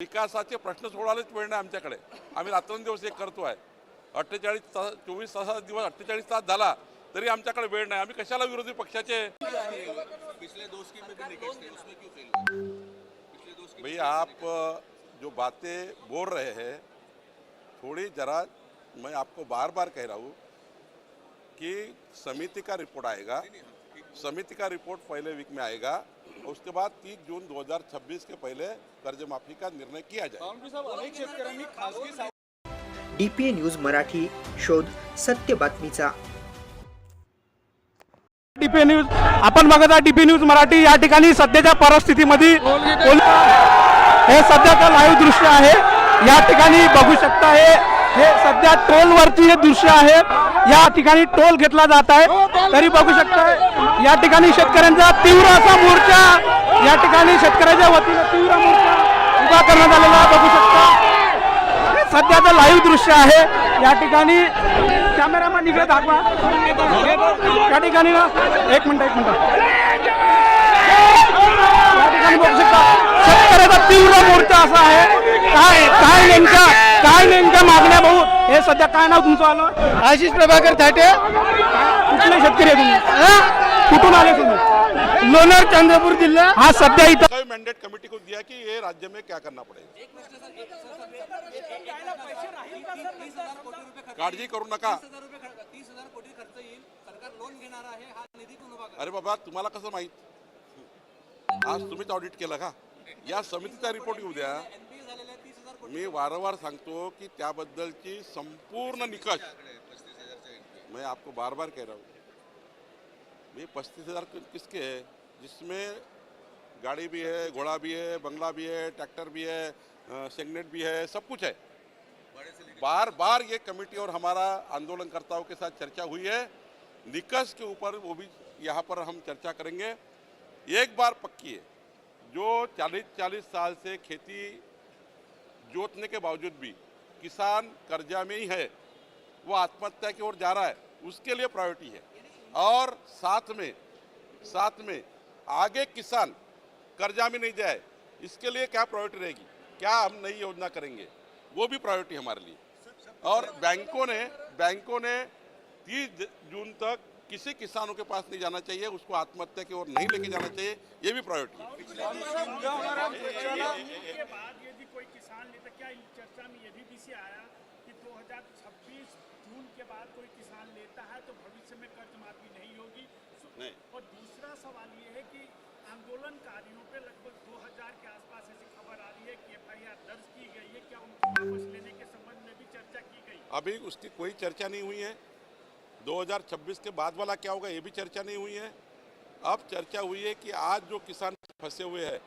विकासाचे प्रश्न सोडवायलाच वेळ नाही आमच्याकडे. आम्ही रात्रंदिवस एक करतो आहे अठ्ठेचाळीस तास चोवीस तासाचा दिवस अठ्ठेचाळीस तास झाला तरी आमच्याकडे वेळ नाही. आम्ही कशाला विरोधी पक्षाचे? भाई आप जो बातें बोल रहे हैं थोड़ी जरा मैं आपको बार बार कह रहा हूँ कि समिति का रिपोर्ट आएगा। समिति का रिपोर्ट पहले वीक में आएगा और उसके बाद 30 जून 2026 के पहले कर्ज माफी का निर्णय किया जाए डीपीए न्यूज मराठी शोध सत्य बातमीचा. डीपी न्यूज आपण बघत आहात डीपी न्यूज मराठी. या ठिकाणी सध्याच्या परिस्थितीमध्ये हे सध्याचं लाईव्ह दृश्य आहे. या ठिकाणी बघू शकता हे हे सध्या टोलवरती हे दृश्य आहे. या ठिकाणी टोल घेतला जात आहे. तरी बघू शकता या ठिकाणी शेतकऱ्यांचा तीव्र असा मोर्चा या ठिकाणी शेतकऱ्याच्या वतीनं तीव्र मोर्चा उभा करण्यात आलेला बघू शकता सध्याचं लाईव्ह दृश्य आहे. या ठिकाणी कॅमेरामॅन इकडे दाखवा. या ठिकाणी ना एक मिनिट एक मिनिट. या ठिकाणी बघू शकता शेतकऱ्याचा तीव्र मोर्चा असा आहे. काय काय नेमका? काय नेमक्या मागण्या भाऊ? हे सध्या काय नाव तुमचं आलं? आशिष प्रभाकर थाटे. कुठले शेतकरी आहे तुम्ही? हा? कुठून आले तुम्ही? लोणार चंद्रपूर जिल्हा. हा सध्या इथं मैंडेट कमेटी को दिया कि ये राज्य में क्या करना पड़ेगा? काळजी करू नका. तीस हजार कोटी खर्च येईल सरकार लोन घेणार आहे हा निधी कोण उभा अरे बाबा तुम्हाला कसं माहीत? आज तुम्हीच ऑडिट केलं का? या समितीचा रिपोर्ट येऊ द्या. मी वारंवार सांगतो की त्याबद्दलची संपूर्ण निकष मैं आपको बार बार कह रहा हूँ। ये पस्तीस हज़ार किसके है? जिसमें गाड़ी भी है, घोड़ा भी है, बंगला भी है, ट्रैक्टर भी है सेगनेट भी है, सब कुछ है। बार बार ये कमेटी और हमारा आंदोलनकर्ताओं के साथ चर्चा हुई है। निकष के ऊपर वो भी यहाँ पर हम चर्चा करेंगे। एक बार पक्की है, जो 40-40 साल से खेती जोतने के बावजूद भी किसान कर्जा में ही है, वो आत्महत्या की ओर जा रहा है, उसके लिए प्रायोरिटी है। और साथ में साथ में आगे किसान कर्जा में नहीं जाए, इसके लिए क्या प्रायोरिटी रहेगी? क्या हम नई योजना करेंगे? वो भी प्रायोरिटी हमारे लिए। और बैंकों ने बैंकों ने 30 जून तक किसी किसानों के पास नहीं जाना चाहिए, उसको आत्महत्या की ओर नहीं लेके जाना चाहिए, ये भी प्रायोरिटी है। किसान लेता क्या चर्चा में ये भी विषय आया कि 2026 जून के बाद कोई किसान लेता है तो भविष्य में कर्ज माफ़ी नहीं होगी? नहीं। और दूसरा सवाल ये है कि आंदोलनकारियों पे लगभग 2000 के आसपास ऐसी खबर आ रही है कि एफआईआर दर्ज की गई है। क्या उनको वापस लेने के संबंध में भी चर्चा की गई? अभी उसकी कोई चर्चा नहीं हुई है। 2026 के बाद वाला क्या होगा ये भी चर्चा नहीं हुई है। अब चर्चा हुई है कि आज जो किसान फंसे हुए हैं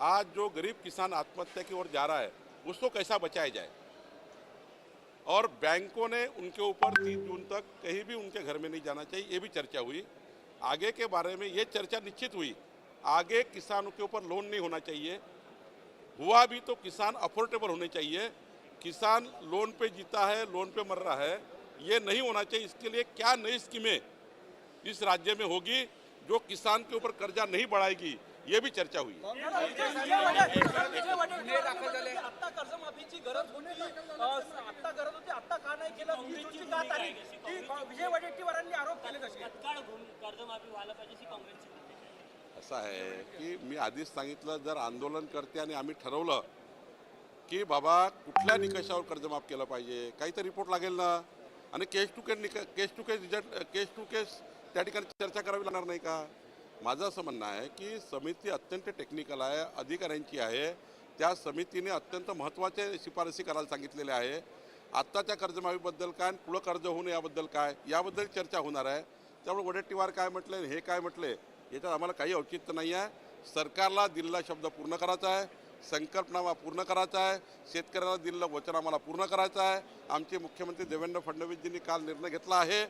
आज जो गरीब किसान आत्महत्या की ओर जा रहा है, उसको कैसा बचाया जाए? और बैंकों ने उनके ऊपर 30 जून तक कहीं भी उनके घर में नहीं जाना चाहिए, ये भी चर्चा हुई। आगे के बारे में ये चर्चा निश्चित हुई, आगे किसानों के ऊपर लोन नहीं होना चाहिए। हुआ भी तो किसान अफोर्डेबल होने चाहिए। किसान लोन पे जीता है, लोन पे मर रहा है, ये नहीं होना चाहिए। इसके लिए क्या नई स्कीमें इस राज्य में होगी जो किसान के ऊपर कर्जा नहीं बढ़ाएगी? ये भी चर्चा हुई असं आहे की मी आधीच सांगितलं जर आंदोलन करते आणि आम्ही ठरवलं की बाबा कुठल्या निकषावर कर्जमाफ केलं पाहिजे काही तर रिपोर्ट लागेल ना? आणि case to case Nick case to case result case to case त्या ठिकाणी चर्चा करावी लागणार नाही का? माझं असं म्हणणं आहे की समिती अत्यंत टेक्निकल आहे अधिकाऱ्यांची आहे. त्या समितीने अत्यंत महत्त्वाचे शिफारसी करायला सांगितलेल्या आहे. आत्ताच्या कर्जमाफीबद्दल काय आणि पुढं कर्ज होऊ नये याबद्दल काय याबद्दल चर्चा होणार आहे. त्यामुळे वडेट्टीवार काय म्हटले आणि हे काय म्हटले याच्यात आम्हाला काही औचित्य नाही आहे. सरकारला दिलेला शब्द पूर्ण करायचा आहे संकल्पनामा पूर्ण करायचा आहे शेतकऱ्याला दिलेलं वचन आम्हाला पूर्ण करायचं आहे. आमचे मुख्यमंत्री देवेंद्र फडणवीसजींनी काल निर्णय घेतला आहे.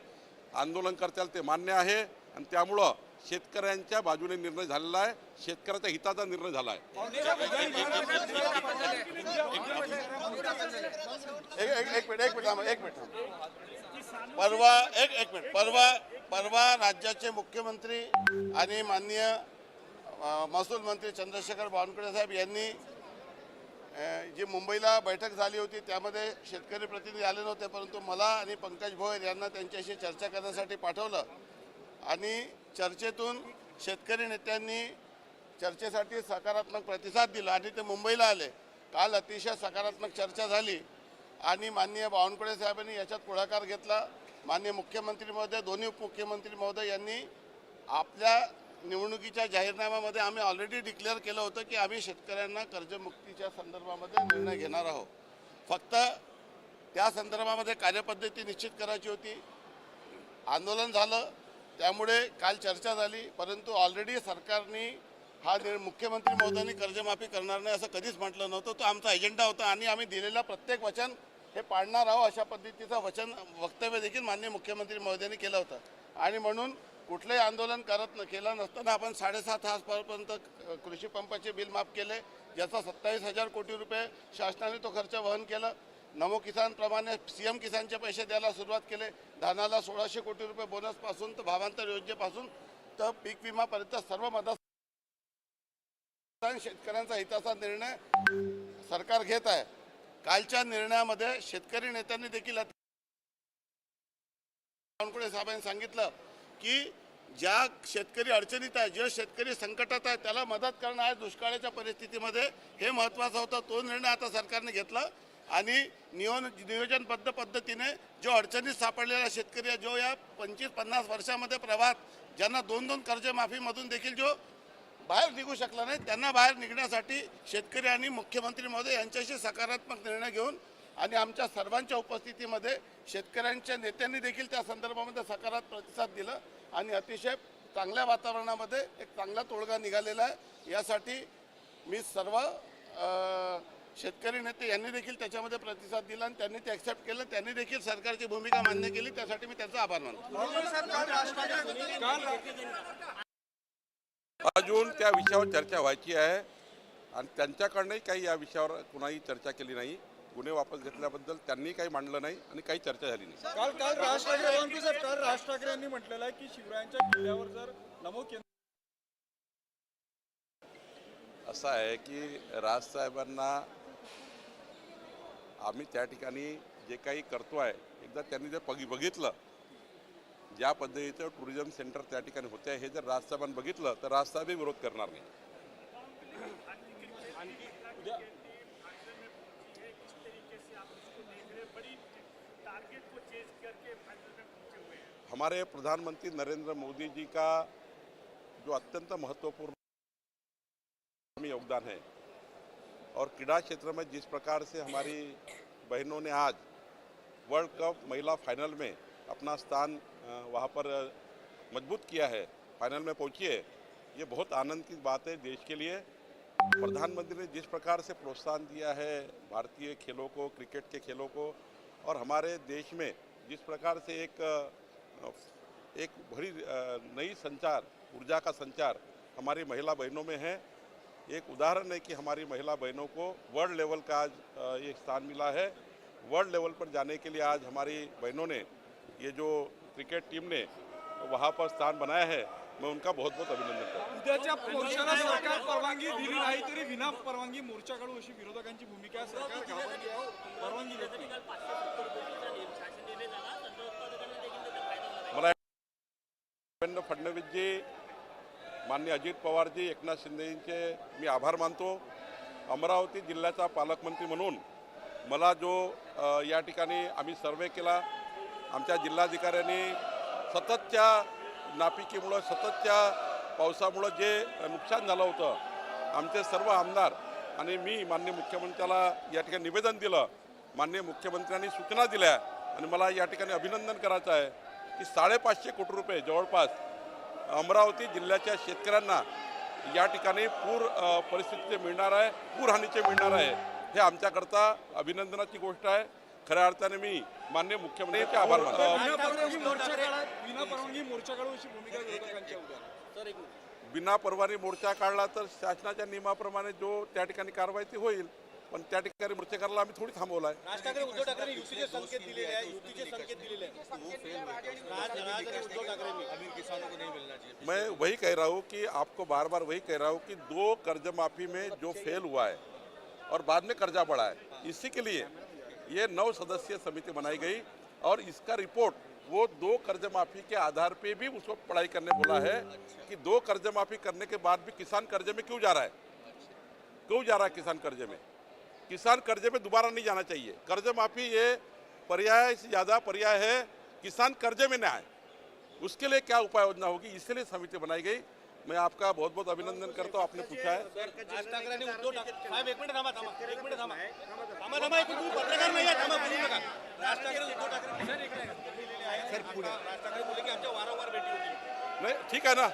आंदोलनकर्त्याला ते मान्य आहे आणि त्यामुळं शेतकऱ्यांच्या बाजूने निर्णय झालेला आहे शेतकऱ्याच्या हिताचा निर्णय झाला आहे. एक एक मिनिट एक मिनिट एक मिनिट परवा एक एक मिनिट. परवा परवा राज्याचे मुख्यमंत्री आणि माननीय महसूल मंत्री चंद्रशेखर बावनकुळे साहेब यांनी जी मुंबईला बैठक झाली होती त्यामध्ये शेतकरी प्रतिनिधी आले नव्हते परंतु मला आणि पंकज भोयर यांना त्यांच्याशी चर्चा करण्यासाठी पाठवलं. आणि चर्चेतून शेतकरी नेत्यांनी चर्चेसाठी सकारात्मक प्रतिसाद दिला आणि ते मुंबईला आले. काल अतिशय सकारात्मक चर्चा झाली आणि माननीय बावनकुळे साहेबांनी याच्यात पुढाकार घेतला. माननीय मुख्यमंत्री महोदय दोन्ही उपमुख्यमंत्री महोदय यांनी आपल्या निवडणुकीच्या जाहीरनाम्यामध्ये आम्ही ऑलरेडी डिक्लेअर केलं होतं की आम्ही शेतकऱ्यांना कर्जमुक्तीच्या संदर्भामध्ये निर्णय घेणार आहोत. फक्त त्या संदर्भामध्ये कार्यपद्धती निश्चित करायची होती. आंदोलन झालं. त्यामुळे काल चर्चा झाली परंतु ऑलरेडी सरकारने हा निर् मुख्यमंत्री महोदयांनी कर्जमाफी करणार नाही असं कधीच म्हटलं नव्हतं. तो आमचा एजेंडा होता आणि आम्ही दिलेलं प्रत्येक वचन हे पाळणार आहोत अशा पद्धतीचं वचन वक्तव्य देखील माननीय मुख्यमंत्री महोदयांनी केलं होतं. आणि म्हणून कुठलंही आंदोलन करत न केलं नसताना आपण साडेसात हजारपर्यंत कृषी पंपाचे बिल माफ केले ज्याचा सत्तावीस हजार कोटी रुपये शासनाने तो खर्च वहन केलं. नमो किसानप्रमाणे सी एम किसानचे पैसे द्यायला सुरुवात केले. धानाला सोळाशे कोटी रुपये बोनसपासून तर भावांतर योजनेपासून तर पीक विमापर्यंत सर्व मदत शेतकऱ्यांचा हिताचा निर्णय सरकार घेत आहे. कालच्या निर्णयामध्ये शेतकरी नेत्यांनी देखील बावनकुळे साहेबांनी सांगितलं की ज्या शेतकरी अडचणीत आहे जे शेतकरी संकटात आहे त्याला मदत करणं आहे दुष्काळाच्या परिस्थितीमध्ये हे महत्त्वाचं होता. तो निर्णय आता सरकारने घेतला. आणि नियोन नियोजनबद्ध पद्धतीने जो अडचणीत सापडलेला शेतकरी आहे जो या पंचवीस पन्नास वर्षामध्ये प्रवास ज्यांना दोन दोन कर्जमाफीमधून देखील जो बाहेर निघू शकला नाही त्यांना बाहेर निघण्यासाठी शेतकरी आणि मुख्यमंत्री महोदय यांच्याशी सकारात्मक निर्णय घेऊन आणि आमच्या सर्वांच्या उपस्थितीमध्ये शेतकऱ्यांच्या नेत्यांनी देखील त्या संदर्भामध्ये सकारात्मक प्रतिसाद दिला आणि अतिशय चांगल्या वातावरणामध्ये एक चांगला तोडगा निघालेला आहे. यासाठी मी सर्व शेतकरी नेते यांनी देखील त्याच्यामध्ये प्रतिसाद दिला आणि त्यांनी ते ॲक्सेप्ट केलं. त्यांनी देखील सरकारची भूमिका मान्य केली. त्यासाठी मी त्यांचा आभार मानतो. अजून त्या विषयावर चर्चा व्हायची आहे आणि त्यांच्याकडनंही काही या विषयावर कुणाही चर्चा केली नाही. गुन्हे वापस घेतल्याबद्दल त्यांनी काही मांडलं नाही आणि काही चर्चा झाली नाही. काल काल राज ठाकरे काल राज ठाकरे यांनी म्हटलेलं आहे की शिवरायांच्या किल्ल्यावर जर नमो केंद्र असं आहे की राजसाहेबांना आम्ही त्या जे काही करतो आहे, एकदा त्यांनी ते पगी बघितलं, ज्या पद्धतीचं टुरिझम सेंटर ठिकाणी होते, हे जर राजसाहेबांनी बघितलं, तर राजसाहेबही विरोध करणार नाही. हैं को हैं हमारे प्रधानमंत्री नरेंद्र मोदी जी का जो अत्यंत महत्वपूर्ण योगदान है और क्रीड़ा क्षेत्र में जिस प्रकार से हमारी बहनों ने आज वर्ल्ड कप महिला फाइनल में अपना स्थान वहाँ पर मज़बूत किया है, फाइनल में पहुँची है, ये बहुत आनंद की बात है देश के लिए। प्रधानमंत्री ने जिस प्रकार से प्रोत्साहन दिया है भारतीय खेलों को, क्रिकेट के खेलों को, और हमारे देश में जिस प्रकार से एक एक बड़ी नई संचार, ऊर्जा का संचार हमारी महिला बहनों में है एक उदाहरण है कि हमारी महिला बहनों को वर्ल्ड लेवल का आज ये स्थान मिला है। वर्ल्ड लेवल पर जाने के लिए आज हमारी बहनों ने ये जो क्रिकेट टीम ने वहाँ पर स्थान बनाया है मैं उनका बहुत बहुत अभिनंदन करता हूँ। उद्याच्या मोर्चाला सरकार परवानगी दिली नाही तरी विना परवानगी मोर्चा काढू अशी विरोधकांची भूमिका आहे सरकार परवानगी देत नाही. मला देवेंद्र फडणवीसजी माननीय अजित पवारजी एकनाथ शिंदेजींचे मी आभार मानतो. अमरावती जिल्ह्याचा पालकमंत्री म्हणून मला जो या ठिकाणी आम्ही सर्वे केला आमच्या जिल्हाधिकाऱ्यांनी सततच्या नापिकीमुळं सततच्या पावसामुळं जे नुकसान झालं होतं आमचे सर्व आमदार आणि मी माननीय मुख्यमंत्र्याला या ठिकाणी निवेदन दिलं. माननीय मुख्यमंत्र्यांनी सूचना दिल्या आणि मला या ठिकाणी अभिनंदन करायचं आहे की साडेपाचशे कोटी रुपये जवळपास अमरावती जिल्ह्याच्या शेतकऱ्यांना या ठिकाणी पूर परिस्थितीचे मिळणार आहे पूरहानीचे मिळणार आहे हे आमच्याकरता अभिनंदनाची गोष्ट आहे. खऱ्या अर्थाने मी माननीय मुख्यमंत्र्यांचे आभार मानतो. बिना परवाने मोर्चा काढला तर शासनाच्या नियमाप्रमाणे जो त्या ठिकाणी कारवाई ती होईल पण त्या ठिकाणी मोर्चा करायला आम्ही थोडी थांबवला आहे राज ठाकरे उद्धव ठाकरे युतीचे संकेत दिलेले आहे युतीचे संकेत दिलेले आहे. मैं वही कह रहा हूँ कि आपको बार बार वही कह रहा हूँ कि दो कर्ज माफ़ी में जो फेल हुआ है और बाद में कर्जा बढ़ा है, इसी के लिए ये नौ सदस्यीय समिति बनाई गई और इसका रिपोर्ट वो दो कर्ज माफ़ी के आधार पे भी उसको पढ़ाई करने बोला है कि दो कर्ज माफ़ी करने के बाद भी किसान कर्जे में क्यों जा रहा है? क्यों जा रहा है किसान कर्जे में? किसान कर्जे में दोबारा नहीं जाना चाहिए। कर्ज माफ़ी ये पर्याय से ज़्यादा पर्याय है, किसान कर्जे में न आए। उसके लिए क्या उपाय योजना होगी? इसलिए समिति बनाई गई। मैं आपका बहुत बहुत अभिनंदन करता हूँ आपने पूछा है। नाही ठीक आहे ना.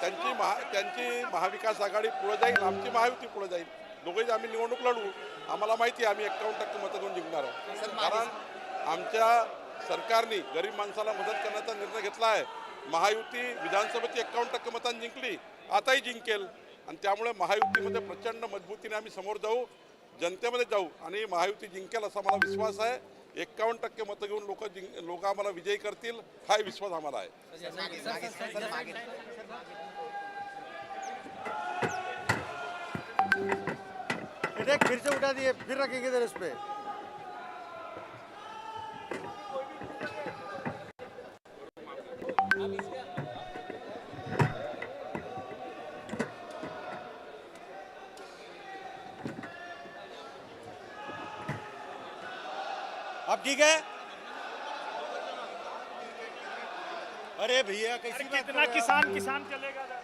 त्यांची महा त्यांची महाविकास आघाडी पुढे जाईल आमची महायुती पुढे जाईल. दोघेही आम्ही निवडणूक लढू. आम्हाला माहिती आहे आम्ही एक्कावन्न टक्के मतं घेऊन जिंकणार आहे कारण आमच्या सरकारने गरीब माणसाला मदत करण्याचा निर्णय घेतला आहे. महायुती विधानसभेची एक्कावन्न टक्के मतांनी जिंकली आताही जिंकेल. आणि त्यामुळे महायुतीमध्ये प्रचंड मजबूतीने आम्ही समोर जाऊ जनतेमध्ये जाऊ आणि महायुती जिंकेल असा मला विश्वास आहे. एक्कावन्न टक्के मतं घेऊन लोक जिंक लोक आम्हाला विजयी करतील हा विश्वास आम्हाला आहे. फिरचे फिर से उठा दिए फिर रखेंगे इधर इस पे। अब ठीक है? अरे भैया कैसी कितना किसान किसान चलेगा?